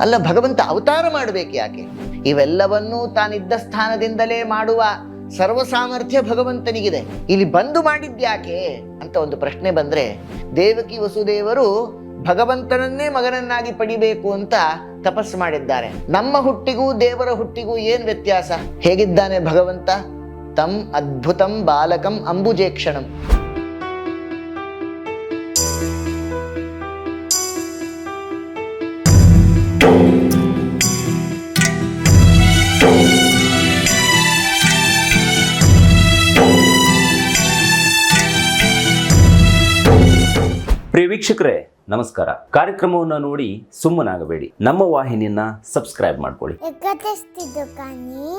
ಅಲ್ಲ, ಭಗವಂತ ಅವತಾರ ಮಾಡಬೇಕು ಯಾಕೆ? ಇವೆಲ್ಲವನ್ನೂ ತಾನಿದ್ದ ಸ್ಥಾನದಿಂದಲೇ ಮಾಡುವ ಸರ್ವ ಸಾಮರ್ಥ್ಯ ಭಗವಂತನಿಗಿದೆ. ಇಲ್ಲಿ ಬಂದು ಮಾಡಿದ್ಯಾಕೆ ಅಂತ ಒಂದು ಪ್ರಶ್ನೆ ಬಂದ್ರೆ, ದೇವಕಿ ವಸುದೇವರು ಭಗವಂತನನ್ನೇ ಮಗನನ್ನಾಗಿ ಪಡಿಬೇಕು ಅಂತ ತಪಸ್ಸು ಮಾಡಿದ್ದಾರೆ. ನಮ್ಮ ಹುಟ್ಟಿಗೂ ದೇವರ ಹುಟ್ಟಿಗೂ ಏನ್ ವ್ಯತ್ಯಾಸ? ಹೇಗಿದ್ದಾನೆ ಭಗವಂತ? ತಂ ಅದ್ಭುತಂ ಬಾಲಕಂ ಅಂಬುಜೇಕ್ಷಣಂ. ಪ್ರಿಯ ವೀಕ್ಷಕರೇ ನಮಸ್ಕಾರ. ಕಾರ್ಯಕ್ರಮವನ್ನು ನೋಡಿ ಸುಮ್ಮನಾಗಬೇಡಿ. ನಮ್ಮ ವಾಹಿನಿಯನ್ನ ಸಬ್ಸ್ಕ್ರೈಬ್ ಮಾಡ್ಕೊಳ್ಳಿ. ಎಕತೆಸ್ತಿದ್ದು ಕಾನಿ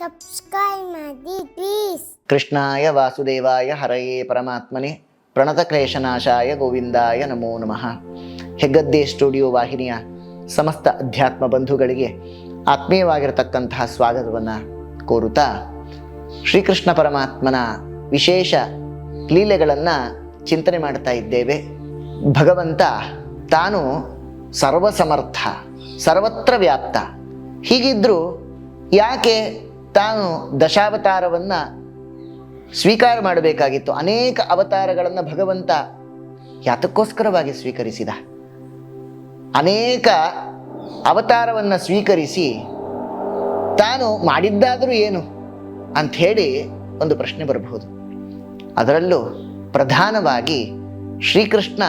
ಸಬ್ಸ್ಕ್ರೈಬ್ ಮಾಡಿ ಪ್ಲೀಸ್ ಕೃಷ್ಣಾಯ ವಾಸುದೇವಾಯ ಹರಯೇ ಪರಮಾತ್ಮನೆ. ಪ್ರಣತ ಕ್ಲೇಶನಾಶಾಯ ಗೋವಿಂದಾಯ ನಮೋ ನಮಃ. ಹೆಗ್ಗದ್ದೆ ಸ್ಟುಡಿಯೋ ವಾಹಿನಿಯ ಸಮಸ್ತ ಅಧ್ಯಾತ್ಮ ಬಂಧುಗಳಿಗೆ ಆತ್ಮೀಯವಾಗಿರತಕ್ಕಂತಹ ಸ್ವಾಗತವನ್ನು ಕೋರುತ್ತಾ ಶ್ರೀಕೃಷ್ಣ ಪರಮಾತ್ಮನ ವಿಶೇಷ ಲೀಲೆಗಳನ್ನು ಚಿಂತನೆ ಮಾಡ್ತಾ ಇದ್ದೇವೆ. ಭಗವಂತ ತಾನು ಸರ್ವಸಮರ್ಥ, ಸರ್ವತ್ರ ವ್ಯಾಪ್ತ. ಹೀಗಿದ್ದರೂ ಯಾಕೆ ತಾನು ದಶಾವತಾರವನ್ನು ಸ್ವೀಕಾರ ಮಾಡಬೇಕಾಗಿತ್ತು? ಅನೇಕ ಅವತಾರಗಳನ್ನು ಭಗವಂತ ಯಾತಕ್ಕೋಸ್ಕರವಾಗಿ ಸ್ವೀಕರಿಸಿದ. ಅನೇಕ ಅವತಾರವನ್ನು ಸ್ವೀಕರಿಸಿ ತಾನು ಮಾಡಿದ್ದಾದರೂ ಏನು ಅಂಥೇಳಿ ಒಂದು ಪ್ರಶ್ನೆ ಬರಬಹುದು. ಅದರಲ್ಲೂ ಪ್ರಧಾನವಾಗಿ ಶ್ರೀಕೃಷ್ಣ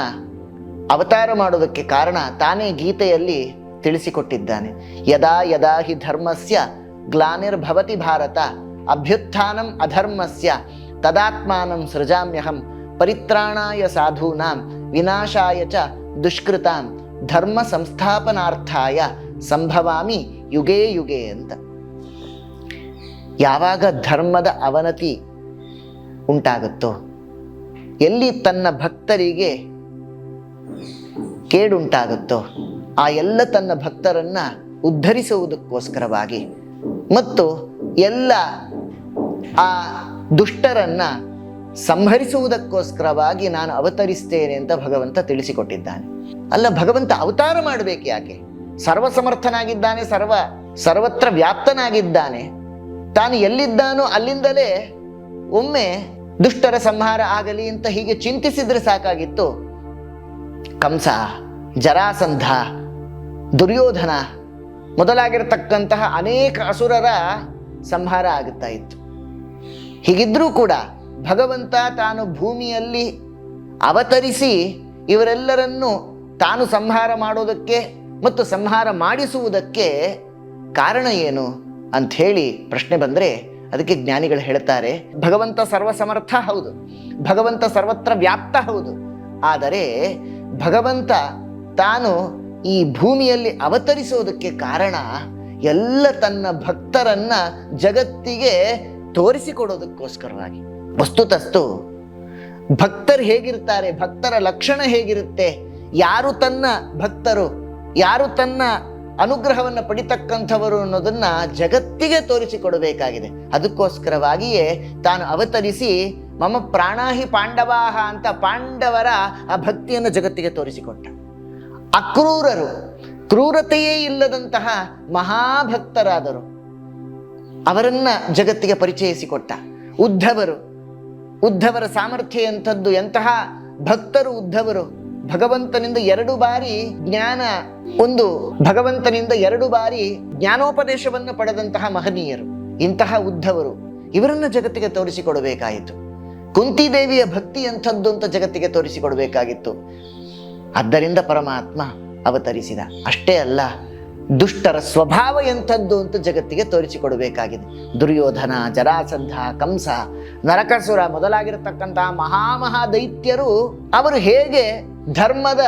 ಅವತಾರ ಮಾಡೋದಕ್ಕೆ ಕಾರಣ ತಾನೇ ಗೀತೆಯಲ್ಲಿ ತಿಳಿಸಿಕೊಟ್ಟಿದ್ದಾನೆ. ಯದಾ ಯದಾ ಹಿ ಧರ್ಮಸ್ಯ ಗ್ಲಾನಿರ್ಭವತಿ ಭಾರತ, ಅಭ್ಯುತ್ಥಾನಂ ಅಧರ್ಮಸ್ಯ, ತದಾತ್ಮಾನಂ ಸೃಜಾಮ್ಯಹಂ, ಪರಿತ್ರಾಣಾಯ ಸಾಧೂನಾಂ, ವಿನಾಶಾಯ ಚ ದುಷ್ಕೃತಾಂ, ಧರ್ಮ ಸಂಸ್ಥಾಪನಾರ್ಥಾಯ ಸಂಭವಾಮಿ ಯುಗೇ ಯುಗೇ ಅಂತ. ಯಾವಾಗ ಧರ್ಮದ ಅವನತಿ ಉಂಟಾಗುತ್ತೋ ಎಲ್ಲಿ ತನ್ನ ಭಕ್ತರಿಗೆ ಕೇಡುಂಟಾಗುತ್ತೋ ಆ ಎಲ್ಲ ತನ್ನ ಭಕ್ತರನ್ನು ಉದ್ಧರಿಸುವುದಕ್ಕೋಸ್ಕರವಾಗಿ. ಮತ್ತು ಎಲ್ಲ ಆ ದುಷ್ಟರನ್ನ ಸಂಹರಿಸುವುದಕ್ಕೋಸ್ಕರವಾಗಿ ನಾನು ಅವತರಿಸ್ತೇನೆ ಅಂತ ಭಗವಂತ ತಿಳಿಸಿಕೊಟ್ಟಿದ್ದಾನೆ. ಅಲ್ಲ, ಭಗವಂತ ಅವತಾರ ಮಾಡಬೇಕು ಯಾಕೆ? ಸರ್ವಸಮರ್ಥನಾಗಿದ್ದಾನೆ, ಸರ್ವ, ಸರ್ವತ್ರ ವ್ಯಾಪ್ತನಾಗಿದ್ದಾನೆ. ತಾನು ಎಲ್ಲಿದ್ದಾನೋ ಅಲ್ಲಿಂದಲೇ ಒಮ್ಮೆ ದುಷ್ಟರ ಸಂಹಾರ ಆಗಲಿ ಅಂತ ಹೀಗೆ ಚಿಂತಿಸಿದ್ರೆ ಸಾಕಾಗಿತ್ತು. ಕಂಸ, ಜರಾಸಂಧ, ದುರ್ಯೋಧನ ಮೊದಲಾಗಿರತಕ್ಕಂತಹ ಅನೇಕ ಅಸುರರ ಸಂಹಾರ ಆಗುತ್ತಾ ಇತ್ತು. ಹೀಗಿದ್ರೂ ಕೂಡ ಭಗವಂತ ತಾನು ಭೂಮಿಯಲ್ಲಿ ಅವತರಿಸಿ ಇವರೆಲ್ಲರನ್ನು ತಾನು ಸಂಹಾರ ಮಾಡೋದಕ್ಕೆ ಮತ್ತು ಸಂಹಾರ ಮಾಡಿಸುವುದಕ್ಕೆ ಕಾರಣ ಏನು ಅಂಥೇಳಿ ಪ್ರಶ್ನೆ ಬಂದರೆ ಅದಕ್ಕೆ ಜ್ಞಾನಿಗಳು ಹೇಳ್ತಾರೆ, ಭಗವಂತ ಸರ್ವಸಮರ್ಥ ಹೌದು, ಭಗವಂತ ಸರ್ವತ್ರ ವ್ಯಾಪ್ತ ಹೌದು. ಆದರೆ ಭಗವಂತ ತಾನು ಈ ಭೂಮಿಯಲ್ಲಿ ಅವತರಿಸೋದಕ್ಕೆ ಕಾರಣ ಎಲ್ಲ ತನ್ನ ಭಕ್ತರನ್ನ ಜಗತ್ತಿಗೆ ತೋರಿಸಿಕೊಡೋದಕ್ಕೋಸ್ಕರವಾಗಿ. ವಸ್ತುತಸ್ತು, ಭಕ್ತರು ಹೇಗಿರ್ತಾರೆ, ಭಕ್ತರ ಲಕ್ಷಣ ಹೇಗಿರುತ್ತೆ, ಯಾರು ತನ್ನ ಭಕ್ತರು, ಯಾರು ತನ್ನ ಅನುಗ್ರಹವನ್ನು ಪಡಿತಕ್ಕಂಥವರು ಅನ್ನೋದನ್ನ ಜಗತ್ತಿಗೆ ತೋರಿಸಿಕೊಡಬೇಕಾಗಿದೆ. ಅದಕ್ಕೋಸ್ಕರವಾಗಿಯೇ ತಾನು ಅವತರಿಸಿ ಮಮ ಪ್ರಾಣಾಹಿ ಪಾಂಡವಾಹ ಅಂತ ಪಾಂಡವರ ಆ ಭಕ್ತಿಯನ್ನು ಜಗತ್ತಿಗೆ ತೋರಿಸಿಕೊಟ್ಟ. ಅಕ್ರೂರರು, ಕ್ರೂರತೆಯೇ ಇಲ್ಲದಂತಹ ಮಹಾಭಕ್ತರಾದರು. ಅವರನ್ನ ಜಗತ್ತಿಗೆ ಪರಿಚಯಿಸಿಕೊಟ್ಟ. ಉದ್ಧವರು, ಉದ್ಧವರ ಸಾಮರ್ಥ್ಯ ಎಂಥದ್ದು ಎಂತಹ ಭಕ್ತರು ಉದ್ಧವರು. ಭಗವಂತನಿಂದ ಎರಡು ಬಾರಿ ಜ್ಞಾನ, ಒಂದು ಭಗವಂತನಿಂದ ಎರಡು ಬಾರಿ ಜ್ಞಾನೋಪದೇಶವನ್ನು ಪಡೆದಂತಹ ಮಹನೀಯರು, ಇಂತಹ ಉದ್ಧವರು. ಇವರನ್ನ ಜಗತ್ತಿಗೆ ತೋರಿಸಿಕೊಡಬೇಕಾಯಿತು. ಕುಂತಿದೇವಿಯ ಭಕ್ತಿ ಎಂಥದ್ದು ಅಂತ ಜಗತ್ತಿಗೆ ತೋರಿಸಿಕೊಡಬೇಕಾಗಿತ್ತು. ಆದ್ದರಿಂದ ಪರಮಾತ್ಮ ಅವತರಿಸಿದ. ಅಷ್ಟೇ ಅಲ್ಲ, ದುಷ್ಟರ ಸ್ವಭಾವ ಎಂಥದ್ದು ಅಂತ ಜಗತ್ತಿಗೆ ತೋರಿಸಿಕೊಡಬೇಕಾಗಿದೆ. ದುರ್ಯೋಧನ, ಜರಾಸಂಧ, ಕಂಸ, ನರಕಸುರ ಮೊದಲಾಗಿರತಕ್ಕಂತಹ ಮಹಾಮಹಾ ದೈತ್ಯರು ಅವರು ಹೇಗೆ ಧರ್ಮದ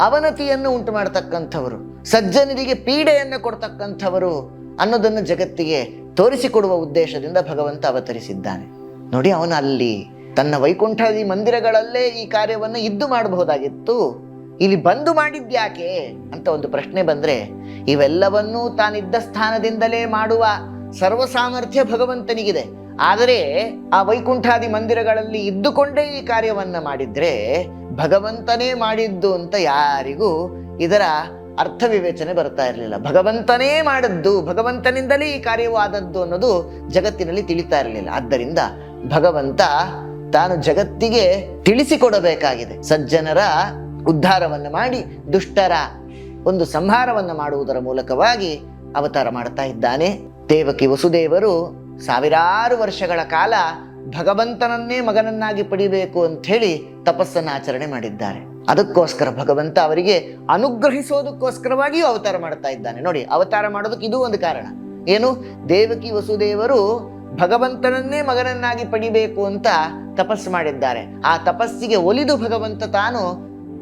ಅವನತಿಯನ್ನು ಉಂಟು ಮಾಡತಕ್ಕಂಥವರು, ಸಜ್ಜನರಿಗೆ ಪೀಡೆಯನ್ನು ಕೊಡ್ತಕ್ಕಂಥವರು ಅನ್ನೋದನ್ನು ಜಗತ್ತಿಗೆ ತೋರಿಸಿಕೊಡುವ ಉದ್ದೇಶದಿಂದ ಭಗವಂತ ಅವತರಿಸಿದ್ದಾನೆ. ನೋಡಿ, ಅವನು ಅಲ್ಲಿ ತನ್ನ ವೈಕುಂಠಾದಿ ಮಂದಿರಗಳಲ್ಲೇ ಈ ಕಾರ್ಯವನ್ನು ಇದ್ದು ಮಾಡಬಹುದಾಗಿತ್ತು. ಇಲ್ಲಿ ಬಂದು ಮಾಡಿದ್ಯಾಕೆ ಅಂತ ಒಂದು ಪ್ರಶ್ನೆ ಬಂದ್ರೆ, ಇವೆಲ್ಲವನ್ನೂ ತಾನಿದ್ದ ಸ್ಥಾನದಿಂದಲೇ ಮಾಡುವ ಸರ್ವ ಸಾಮರ್ಥ್ಯ ಭಗವಂತನಿಗಿದೆ. ಆದರೆ ಆ ವೈಕುಂಠಾದಿ ಮಂದಿರಗಳಲ್ಲಿ ಇದ್ದುಕೊಂಡೇ ಈ ಕಾರ್ಯವನ್ನ ಮಾಡಿದ್ರೆ ಭಗವಂತನೇ ಮಾಡಿದ್ದು ಅಂತ ಯಾರಿಗೂ ಇದರ ಅರ್ಥ ವಿವೇಚನೆ ಬರ್ತಾ ಇರಲಿಲ್ಲ. ಭಗವಂತನೇ ಮಾಡದ್ದು, ಭಗವಂತನಿಂದಲೇ ಈ ಕಾರ್ಯವು ಆದದ್ದು ಅನ್ನೋದು ಜಗತ್ತಿನಲ್ಲಿ ತಿಳಿತಾ ಇರಲಿಲ್ಲ. ಆದ್ದರಿಂದ ಭಗವಂತ ತಾನು ಜಗತ್ತಿಗೆ ತಿಳಿಸಿಕೊಡಬೇಕಾಗಿದೆ. ಸಜ್ಜನರ ಉದ್ಧಾರವನ್ನು ಮಾಡಿ, ದುಷ್ಟರ ಒಂದು ಸಂಹಾರವನ್ನ ಮಾಡುವುದರ ಮೂಲಕವಾಗಿ ಅವತಾರ ಮಾಡ್ತಾ ಇದ್ದಾನೆ. ದೇವಕಿ ವಸುದೇವರು ಸಾವಿರಾರು ವರ್ಷಗಳ ಕಾಲ ಭಗವಂತನನ್ನೇ ಮಗನನ್ನಾಗಿ ಪಡಿಬೇಕು ಅಂತ ಹೇಳಿ ತಪಸ್ಸನ್ನು ಆಚರಣೆ ಮಾಡಿದ್ದಾರೆ. ಅದಕ್ಕೋಸ್ಕರ ಭಗವಂತ ಅವರಿಗೆ ಅನುಗ್ರಹಿಸೋದಕ್ಕೋಸ್ಕರವಾಗಿಯೂ ಅವತಾರ ಮಾಡ್ತಾ ಇದ್ದಾನೆ. ನೋಡಿ, ಅವತಾರ ಮಾಡೋದಕ್ಕೆ ಇದು ಒಂದು ಕಾರಣ. ಏನು? ದೇವಕಿ ವಸುದೇವರು ಭಗವಂತನನ್ನೇ ಮಗನನ್ನಾಗಿ ಪಡಿಬೇಕು ಅಂತ ತಪಸ್ಸು ಮಾಡಿದ್ದಾರೆ. ಆ ತಪಸ್ಸಿಗೆ ಒಲಿದು ಭಗವಂತ ತಾನು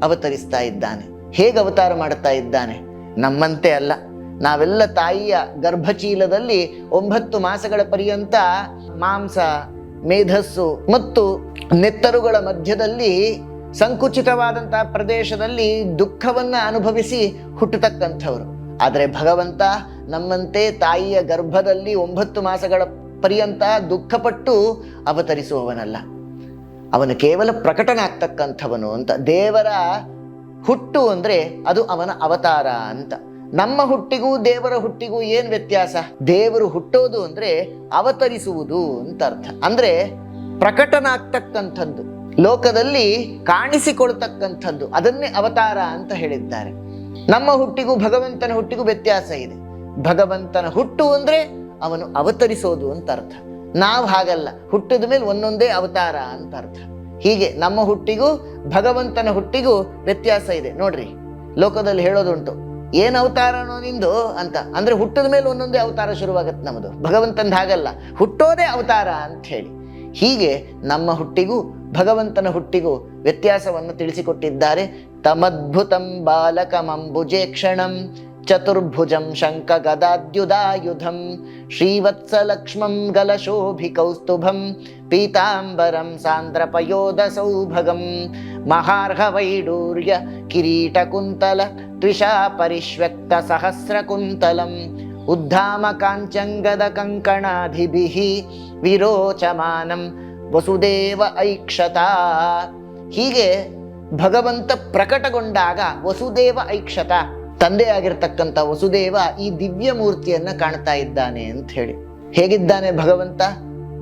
ಅವತರಿಸ್ತಾ ಇದ್ದಾನೆ. ಹೇಗೆ ಅವತಾರ ಮಾಡುತ್ತಾ ಇದ್ದಾನೆ? ನಮ್ಮಂತೆ ಅಲ್ಲ. ನಾವೆಲ್ಲ ತಾಯಿಯ ಗರ್ಭಚೀಲದಲ್ಲಿ ಒಂಬತ್ತು ಮಾಸಗಳ ಪರ್ಯಂತ ಮಾಂಸ, ಮೇಧಸ್ಸು ಮತ್ತು ನೆತ್ತರುಗಳ ಮಧ್ಯದಲ್ಲಿ ಸಂಕುಚಿತವಾದಂತಹ ಪ್ರದೇಶದಲ್ಲಿ ದುಃಖವನ್ನ ಅನುಭವಿಸಿ ಹುಟ್ಟತಕ್ಕಂಥವ್ರು. ಆದರೆ ಭಗವಂತ ನಮ್ಮಂತೆ ತಾಯಿಯ ಗರ್ಭದಲ್ಲಿ ಒಂಬತ್ತು ಮಾಸಗಳ ಪರ್ಯಂತ ದುಃಖಪಟ್ಟು ಅವತರಿಸುವವನಲ್ಲ. ಅವನು ಕೇವಲ ಪ್ರಕಟನಾಗ್ತಕ್ಕಂಥವನು ಅಂತ ದೇವರ ಹುಟ್ಟು ಅಂದ್ರೆ ಅದು ಅವನ ಅವತಾರ ಅಂತ. ನಮ್ಮ ಹುಟ್ಟಿಗೂ ದೇವರ ಹುಟ್ಟಿಗೂ ಏನ್ ವ್ಯತ್ಯಾಸ? ದೇವರು ಹುಟ್ಟೋದು ಅಂದ್ರೆ ಅವತರಿಸುವುದು ಅಂತ ಅರ್ಥ. ಅಂದ್ರೆ ಪ್ರಕಟನಾಗ್ತಕ್ಕಂಥದ್ದು, ಲೋಕದಲ್ಲಿ ಕಾಣಿಸಿಕೊಳ್ತಕ್ಕಂಥದ್ದು, ಅದನ್ನೇ ಅವತಾರ ಅಂತ ಹೇಳಿದ್ದಾರೆ. ನಮ್ಮ ಹುಟ್ಟಿಗೂ ಭಗವಂತನ ಹುಟ್ಟಿಗೂ ವ್ಯತ್ಯಾಸ ಇದೆ. ಭಗವಂತನ ಹುಟ್ಟು ಅಂದ್ರೆ ಅವನು ಅವತರಿಸೋದು ಅಂತ ಅರ್ಥ. ನಾವು ಹಾಗಲ್ಲ, ಹುಟ್ಟಿದ ಮೇಲೆ ಒಂದೊಂದೇ ಅವತಾರ ಅಂತ ಅರ್ಥ. ಹೀಗೆ ನಮ್ಮ ಹುಟ್ಟಿಗೂ ಭಗವಂತನ ಹುಟ್ಟಿಗೂ ವ್ಯತ್ಯಾಸ ಇದೆ. ನೋಡ್ರಿ, ಲೋಕದಲ್ಲಿ ಹೇಳೋದುಂಟು ಏನ್ ಅವತಾರನೋ ನಿಂದು ಅಂತ. ಅಂದ್ರೆ ಹುಟ್ಟದ ಮೇಲೆ ಒಂದೊಂದೇ ಅವತಾರ ಶುರುವಾಗತ್ತೆ ನಮ್ಮದು ಭಗವಂತಂದ ಹಾಗಲ್ಲ. ಹುಟ್ಟೋದೇ ಅವತಾರ ಅಂತ ಹೇಳಿ. ಹೀಗೆ ನಮ್ಮ ಹುಟ್ಟಿಗೂ, ಭಗವಂತನ ಹುಟ್ಟಿಗೂ ವ್ಯತ್ಯಾಸವನ್ನು ತಿಳಿಸಿಕೊಟ್ಟಿದ್ದಾರೆ. ತಮದ್ಭುತಂ ಬಾಲಕಮಂಬುಜೇಕ್ಷಣಂ ಚತುರ್ಭುಜಂ ಶಂಕ ಗದಾದ್ಯುದಾಯುಧಂ ಶ್ರೀವತ್ಸಲಕ್ಷ್ಮಂ ಗಲಶೋಭಿ ಕೌಸ್ತುಭಂ ಪೀತಾಂಬರಂ ಸಾಂದ್ರಪಯೋಧ ಸೌಭಗಂ ಮಹಾರ್ಹ ವೈಡೂರ್ಯ ಕಿರೀಟ ಕುಂತಲ ತ್ವಿಷಾ ಪರಿಶ್ವಕ್ತ ಸಹಸ್ರ ಕುಂತಲಂ ಉದ್ಧಾಮ ಕಾಂಚಂಗದ ಕಂಕಣಾಧಿಭಿಃ ವಿರೋಚಮಾನಂ ವಸುದೇವ ಐಕ್ಷತಾ ಹೀಗೆ ಭಗವಂತ ಪ್ರಕಟಗೊಂಡಾಗ ವಸುದೇವ ಐಕ್ಷತ ತಂದೆಯಾಗಿರ್ತಕ್ಕಂಥ ವಸುದೇವ ಈ ದಿವ್ಯ ಮೂರ್ತಿಯನ್ನ ಕಾಣ್ತಾ ಇದ್ದಾನೆ ಅಂತ ಹೇಳಿ. ಹೇಗಿದ್ದಾನೆ ಭಗವಂತ?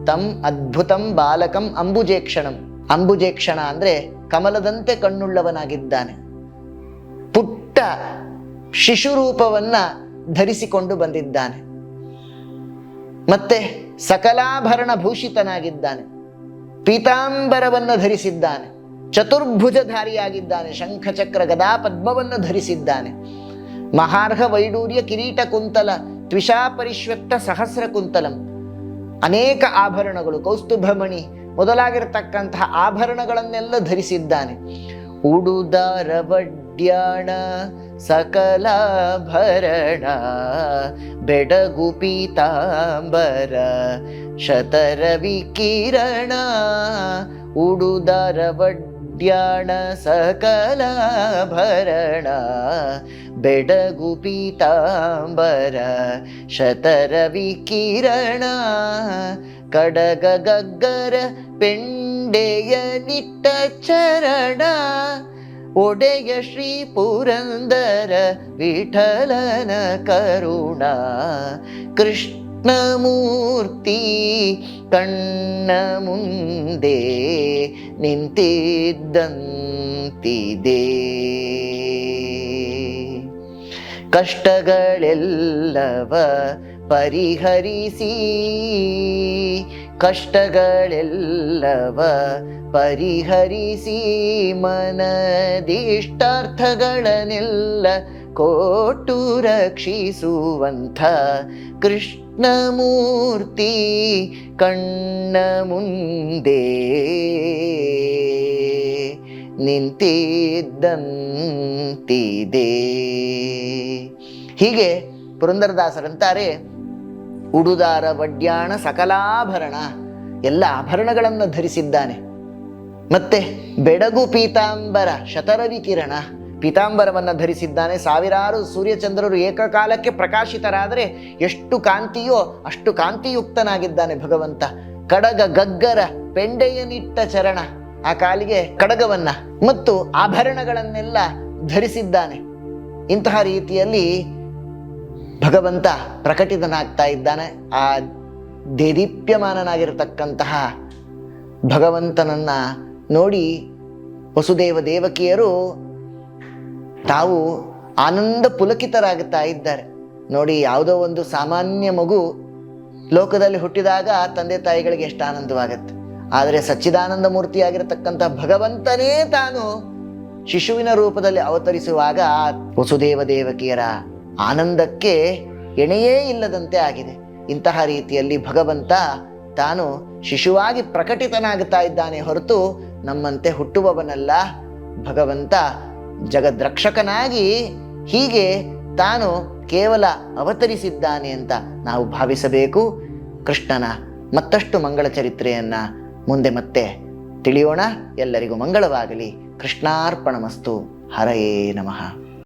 ತಂ ಅದ್ಭುತಂ ಬಾಲಕಂ ಅಂಬುಜೇಕ್ಷಣಂ. ಅಂಬುಜೇಕ್ಷಣ ಅಂದ್ರೆ ಕಮಲದಂತೆ ಕಣ್ಣುಳ್ಳವನಾಗಿದ್ದಾನೆ. ಪುಟ್ಟ ಶಿಶು ರೂಪವನ್ನ ಧರಿಸಿಕೊಂಡು ಬಂದಿದ್ದಾನೆ. ಮತ್ತೆ ಸಕಲಾಭರಣ ಭೂಷಿತನಾಗಿದ್ದಾನೆ. ಪೀತಾಂಬರವನ್ನು ಧರಿಸಿದ್ದಾನೆ. ಚತುರ್ಭುಜಧಾರಿಯಾಗಿದ್ದಾನೆ. ಶಂಖಚಕ್ರ ಗದಾ ಪದ್ಮವನ್ನು ಧರಿಸಿದ್ದಾನೆ. ಮಹಾರ್ಹ ವೈಡೂರ್ಯ ಕಿರೀಟ ಕುಂತಲ ತ್ವಿಷಾ ಪರಿಶ್ವಕ್ತ ಸಹಸ್ರ ಕುಂತಲಂ. ಅನೇಕ ಆಭರಣಗಳು, ಕೌಸ್ತುಭಮಣಿ ಮೊದಲಾಗಿರತಕ್ಕಂತಹ ಆಭರಣಗಳನ್ನೆಲ್ಲ ಧರಿಸಿದ್ದಾನೆ. ಉಡುದ ರವಡ್ಯಾಣ ಸಕಲಾಭರಣ, ಬೆಡಗು ಪೀತಾಂಬರ, ಶತರವಿ ಕಿರಣ, ಉಡುದಾರ ವಡ್ಯಾಣ ಸಕಲಾಭರಣ ಬೆಡಗು ಪೀತಾಂಬರ ಶತರವಿ ಕಿರಣ ಕಡಗ ಗಗ್ಗರ ಪೆಂಡೆಯ ನಿಟ್ಟ ಚರಣ ಒಡೆಯ ಶ್ರೀ ಪುರಂದರ ವಿಠಲನ ಕರುಣ ಕೃಷ್ಣಮೂರ್ತಿ ಕಣ್ಣ ಮುಂದೆ ನಿಂತಿದ್ದಂತಿದೆ. ಕಷ್ಟಗಳೆಲ್ಲವ ಪರಿಹರಿಸಿ ಕಷ್ಟಗಳೆಲ್ಲವ ಪರಿಹರಿಸಿ ಮನದಿಷ್ಟಾರ್ಥಗಳನ್ನೆಲ್ಲ ಕೊಟ್ಟು ರಕ್ಷಿಸುವಂಥ ಕೃಷ್ಣಮೂರ್ತಿ ಕಣ್ಣ ಮುಂದೆ ನಿಂತಿದ್ದಂತಿದೆ. ಹೀಗೆ ಪುರಂದರದಾಸರಂತಾರೆ, ಉಡುದಾರ ವಡ್ಯಾಣ ಸಕಲಾಭರಣ, ಎಲ್ಲ ಆಭರಣಗಳನ್ನು ಧರಿಸಿದ್ದಾನೆ. ಮತ್ತೆ ಬೆಡಗು ಪೀತಾಂಬರ ಶತರವಿ ಕಿರಣ ಪೀತಾಂಬರವನ್ನು ಧರಿಸಿದ್ದಾನೆ. ಸಾವಿರಾರು ಸೂರ್ಯಚಂದ್ರರು ಏಕಕಾಲಕ್ಕೆ ಪ್ರಕಾಶಿತರಾದರೆ ಎಷ್ಟು ಕಾಂತಿಯೋ ಅಷ್ಟು ಕಾಂತಿಯುಕ್ತನಾಗಿದ್ದಾನೆ ಭಗವಂತ. ಕಡಗ ಗಗ್ಗರ ಪೆಂಡೆಯನಿಟ್ಟ ಚರಣ ಆ ಕಾಲಿಗೆ ಕಡಗವನ್ನ ಮತ್ತು ಆಭರಣಗಳನ್ನೆಲ್ಲ ಧರಿಸಿದ್ದಾನೆ. ಇಂತಹ ರೀತಿಯಲ್ಲಿ ಭಗವಂತ ಪ್ರಕಟಿತನಾಗ್ತಾ ಇದ್ದಾನೆ. ಆ ದೇದೀಪ್ಯಮಾನನಾಗಿರತಕ್ಕಂತಹ ಭಗವಂತನನ್ನ ನೋಡಿ ವಸುದೇವ ದೇವಕಿಯರು ತಾವು ಆನಂದ ಪುಲಕಿತರಾಗುತ್ತಾ ಇದ್ದಾರೆ. ನೋಡಿ, ಯಾವುದೋ ಒಂದು ಸಾಮಾನ್ಯ ಮಗು ಲೋಕದಲ್ಲಿ ಹುಟ್ಟಿದಾಗ ತಂದೆ ತಾಯಿಗಳಿಗೆ ಎಷ್ಟು ಆನಂದವಾಗುತ್ತೆ. ಆದರೆ ಸಚ್ಚಿದಾನಂದ ಮೂರ್ತಿಯಾಗಿರತಕ್ಕಂಥ ಭಗವಂತನೇ ತಾನು ಶಿಶುವಿನ ರೂಪದಲ್ಲಿ ಅವತರಿಸುವಾಗ ವಸುದೇವ ದೇವಕಿಯರ ಆನಂದಕ್ಕೆ ಎಣೆಯೇ ಇಲ್ಲದಂತೆ ಆಗಿದೆ. ಇಂತಹ ರೀತಿಯಲ್ಲಿ ಭಗವಂತ ತಾನು ಶಿಶುವಾಗಿ ಪ್ರಕಟಿತನಾಗುತ್ತಾ ಇದ್ದಾನೆ ಹೊರತು ನಮ್ಮಂತೆ ಹುಟ್ಟುವವನಲ್ಲ. ಭಗವಂತ ಜಗದ್ರಕ್ಷಕನಾಗಿ ಹೀಗೆ ತಾನು ಕೇವಲ ಅವತರಿಸಿದ್ದಾನೆ ಅಂತ ನಾವು ಭಾವಿಸಬೇಕು. ಕೃಷ್ಣನ ಮತ್ತಷ್ಟು ಮಂಗಳ ಚರಿತ್ರೆಯನ್ನು ಮುಂದೆ ಮತ್ತೆ ತಿಳಿಯೋಣ. ಎಲ್ಲರಿಗೂ ಮಂಗಳವಾಗಲಿ. ಕೃಷ್ಣಾರ್ಪಣಮಸ್ತು. ಹರಯೇ ನಮಃ.